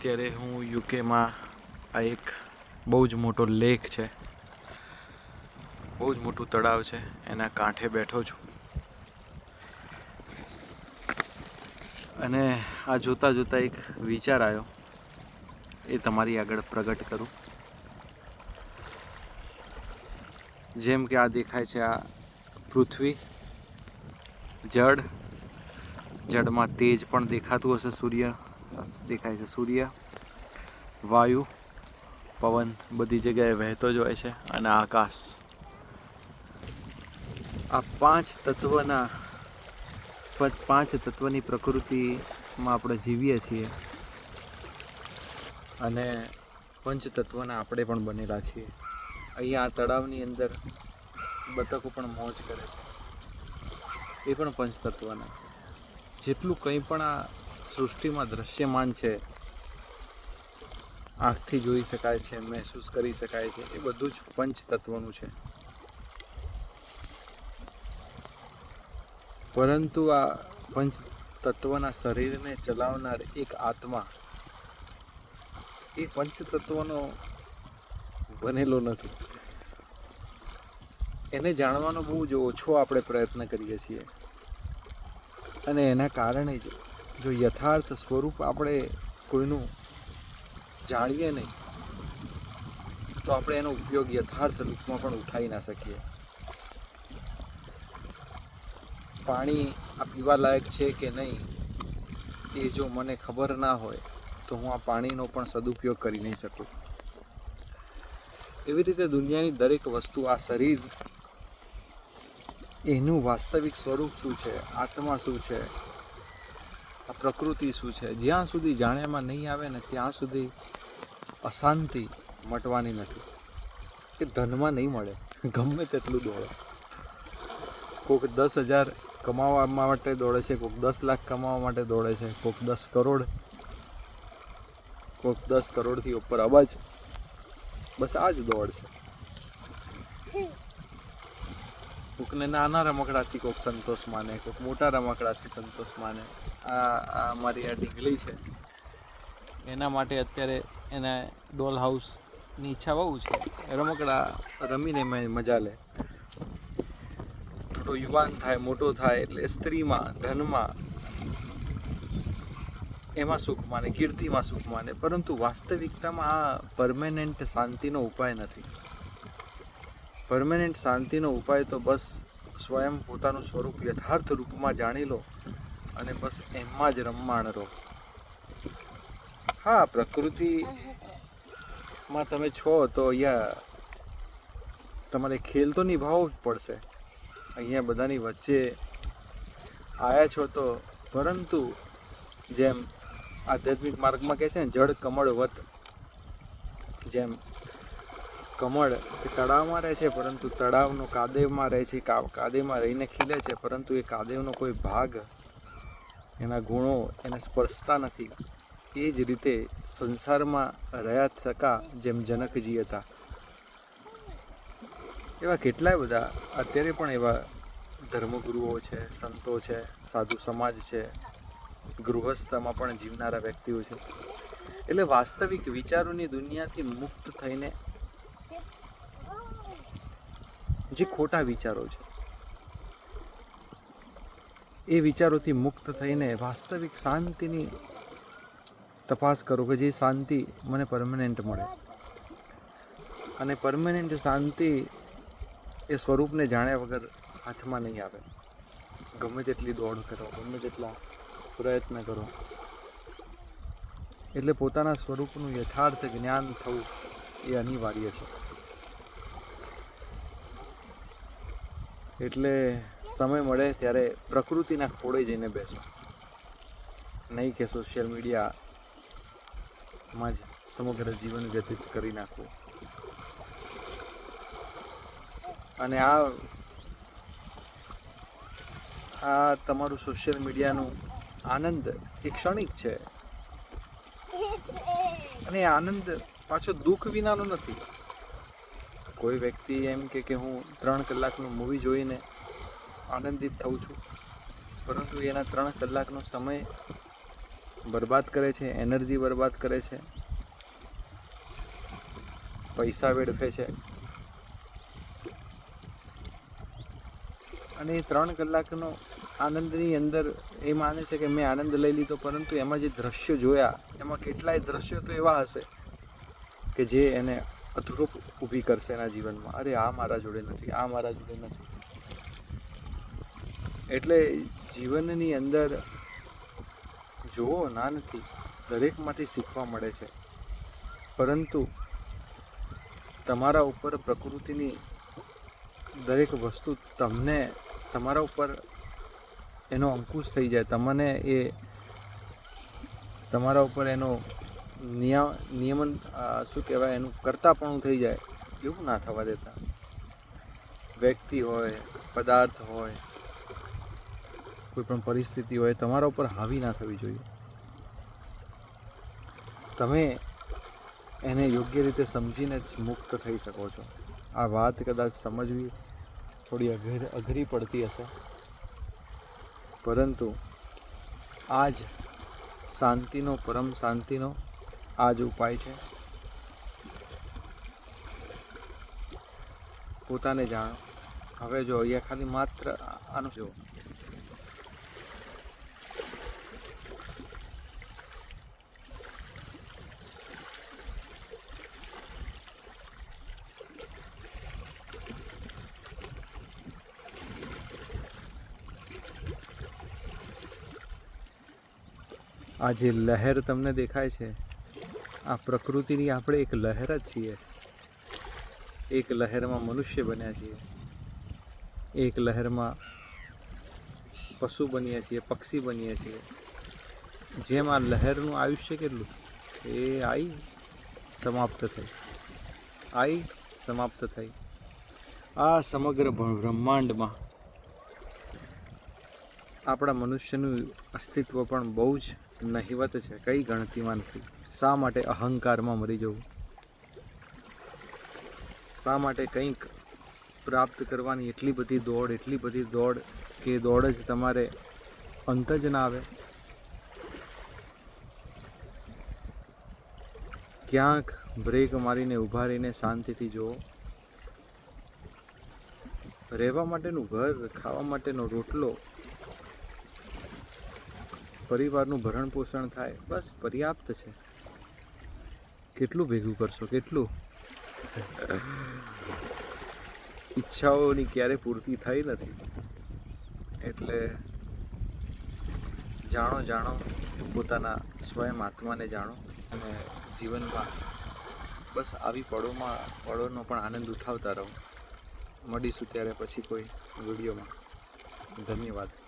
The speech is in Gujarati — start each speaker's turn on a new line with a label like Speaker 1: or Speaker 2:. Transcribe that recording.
Speaker 1: અત્યારે હું યુકેમાં આ એક બહુ જ મોટો લેક છે. બહુ જ મોટું તળાવ છે. એના કાંઠે બેઠો છું. અને આ જોતાં જોતાં એક વિચાર આવ્યો. એ તમારી આગળ પ્રગટ કરું. જેમ કે આ દેખાય છે આ પૃથ્વી. જળ. જળમાં તેજ પણ દેખાતું હશે સૂર્ય. દેખાય છે સૂર્ય, વાયુ, પવન, બધી જગ્યાએ વહેતો જ હોય છે અને આકાશ. આ પાંચ તત્વના પાંચ તત્વની પ્રકૃતિમાં આપણે જીવીએ છીએ અને પંચ તત્વના આપણે પણ બનેલા છીએ. અહીંયા આ તળાવની અંદર બતકો પણ મોજ કરે છે. એ પણ પંચ તત્વના. જેટલું કંઈ પણ આ સૃષ્ટિમાં દ્રશ્યમાન છે. આંખથી જોઈ શકાય છે, મહેસૂસ કરી શકાય છે. એ બધું જ પંચ તત્વનું છે. પરંતુ આ પંચ તત્વના શરીરને ચલાવનાર એક આત્મા એ પંચ તત્વનો બનેલો નથી. એને જાણવાનો બહુ જ ઓછો આપણે પ્રયત્ન કરીએ છીએ. અને એના કારણે જ જો યથાર્થ સ્વરૂપ આપણે કોઈનું જાણીએ નહીં, તો આપણે એનો ઉપયોગ યથાર્થ રૂપમાં પણ ઉઠાવી ના શકીએ. પાણી આ પીવા લાયક છે કે નહીં, એ જો મને ખબર ના હોય, તો હું આ પાણીનો પણ સદુપયોગ કરી નહીં શકું. એવી રીતે દુનિયાની દરેક વસ્તુ આ શરીર, એનું વાસ્તવિક સ્વરૂપ શું છે, આત્મા શું છે આ પ્રકૃતિ શું છે? જ્યાં સુધી જાણ્યામાં નહીં આવે ને ત્યાં સુધી અશાંતિ મટવાની નથી. કે ધનમાં નહીં મળે. ગમે તેટલું દોડે. કોઈક દસ હજાર કમાવા માટે દોડે છે કોઈક દસ લાખ કમાવા માટે દોડે છે કોઈક દસ કરોડ કોઈક દસ કરોડથી ઉપર અબજ. બસ આ જ દોડ છે. કોકને નાના રમકડાથી કોઈક સંતોષ માને કોઈક મોટા રમકડાથી સંતોષ માને. આ આ મારી આ ઢીંગલી છે. એના માટે અત્યારે એને ડોલ હાઉસની ઈચ્છા બહુ છે. રમકડા રમીને મજા લે. થોડો યુવાન થાય, મોટો થાય, એટલે સ્ત્રીમાં, ધનમાં એમાં સુખ માને, કીર્તિમાં સુખ માને, પરંતુ વાસ્તવિકતામાં આ પરમેનન્ટ શાંતિનો ઉપાય નથી. પરમેનન્ટ શાંતિનો ઉપાય તો બસ સ્વયં પોતાનું સ્વરૂપ યથાર્થ રૂપમાં જાણી લો અને બસ એમાં જ રમમાણ રહો. હા, પ્રકૃતિમાં તમે છો તો અહીંયા તમારે ખેલ તો નિભાવવો જ પડશે. અહીંયા બધાની વચ્ચે આવ્યા છો તો પરંતુ જેમ આધ્યાત્મિક માર્ગમાં કહે છે ને, જળ, કમળ, વત જેમ કમળ એ તળાવમાં રહે છે, પરંતુ તળાવનો કાદેવમાં રહે છે કાદેવમાં રહીને ખીલે છે, પરંતુ એ કાદેવનો કોઈ ભાગ એના ગુણો એને સ્પર્શતા નથી. એ જ રીતે સંસારમાં રહ્યા થકા જેમ જનકજી હતા. એવા કેટલાય બધા અત્યારે પણ એવા ધર્મગુરુઓ છે, સંતો છે, સાધુ સમાજ છે, ગૃહસ્થમાં પણ જીવનારા વ્યક્તિઓ છે. એટલે વાસ્તવિક વિચારોની દુનિયાથી મુક્ત થઈને જે ખોટા વિચારો છે. એ વિચારોથી મુક્ત થઈને વાસ્તવિક શાંતિની તપાસ કરો કે જે શાંતિ મને પરમનન્ટ મળે. અને પરમનન્ટ શાંતિ એ સ્વરૂપને જાણ્યા વગર હાથમાં નહીં આવે. ગમે તેટલી દોડ કરો, ગમે તેટલા પ્રયત્ન કરો. એટલે પોતાના સ્વરૂપનું યથાર્થ જ્ઞાન થવું એ અનિવાર્ય છે. એટલે સમય મળે ત્યારે પ્રકૃતિના ખોળે જઈને બેસો. નહીં કે સોશિયલ મીડિયામાં જ સમગ્ર જીવન વ્યતીત કરી નાખવું. અને આ આ તમારું સોશિયલ મીડિયાનું આનંદ એ ક્ષણિક છે. અને આનંદ પાછો દુઃખ વિનાનો નથી. કોઈ વ્યક્તિ એમ કે કે હું ત્રણ કલાકનું મૂવી જોઈને આનંદિત થઉં છું. પરંતુ એના ત્રણ કલાકનો સમય બરબાદ કરે છે એનર્જી બરબાદ કરે છે, પૈસા વેડફે છે. અને એ ત્રણ કલાકનો આનંદની અંદર એ માને છે કે, મેં આનંદ લઈ લીધો, પરંતુ એમાં જે દ્રશ્યો જોયા, એમાં કેટલાય દ્રશ્યો તો એવા હશે કે જે એને અધૂરો ઊભી કરશે એના જીવનમાં. અરે, આ મારા જોડે નથી, આ મારા જોડે નથી. એટલે જીવનની અંદર જુઓ, ના નથી, દરેકમાંથી શીખવા મળે છે. પરંતુ તમારા ઉપર પ્રકૃતિની દરેક વસ્તુ તમને, તમારા ઉપર એનો અંકુશ થઈ જાય. તમને એ, તમારા ઉપર એનો નિયા નિયમન શું કહેવાય, એનું કરતાપણું થઈ જાય, એવું ના થવા દેતા. વ્યક્તિ હોય, પદાર્થ હોય, કોઈ પણ પરિસ્થિતિ હોય, તમારા ઉપર હાવી ના થવી જોઈએ. તમે એને યોગ્ય રીતે સમજીને જ મુક્ત થઈ શકો છો. આ વાત કદાચ સમજવી થોડી અઘર, અઘરી પડતી હશે. પરંતુ આ જ શાંતિનો, પરમ શાંતિનો આ જ ઉપાય છે. પોતાને જાણો. હવે જો અહીંયા ખાલી માત્ર આનું જો. આ જે લહેર તમને દેખાય છે આ પ્રકૃતિની આપણે એક લહેર જ છીએ. એક લહેરમાં મનુષ્ય બન્યા છીએ. એક લહેરમાં પશુ બનીએ છીએ, પક્ષી બનીએ છીએ. જેમ આ લહેરનું આયુષ્ય કેટલું? એ આઈ સમાપ્ત થઈ. આઈ સમાપ્ત થઈ. આ સમગ્ર બ્રહ્માંડમાં આપણા મનુષ્યનું અસ્તિત્વ પણ બહુ જ નહિવત છે. કઈ ગણતીમાં નથી. શા માટે અહંકારમાં મરી જવું? શા માટે કંઈક પ્રાપ્ત કરવાની એટલી બધી દોડ, એટલી બધી દોડ કે દોડ જ તમારે અંત જ ના આવે? ક્યાંક બ્રેક મારીને ઊભા રહીને શાંતિથી જુઓ. રહેવા માટેનું ઘર, ખાવા માટેનો રોટલો, પરિવારનું ભરણ પોષણ થાય, બસ પર્યાપ્ત છે. કેટલું ભેગું કરશો? કેટલું? ઈચ્છાઓની ક્યારે પૂર્તિ થઈ નથી. એટલે જાણો જાણો, પોતાના સ્વયં આત્માને જાણો અને જીવનમાં બસ આવી પળોમાં, પળોનો પણ આનંદ ઉઠાવતા રહો. મળીશું ત્યારે પછી કોઈ વિડીયોમાં. ધન્યવાદ.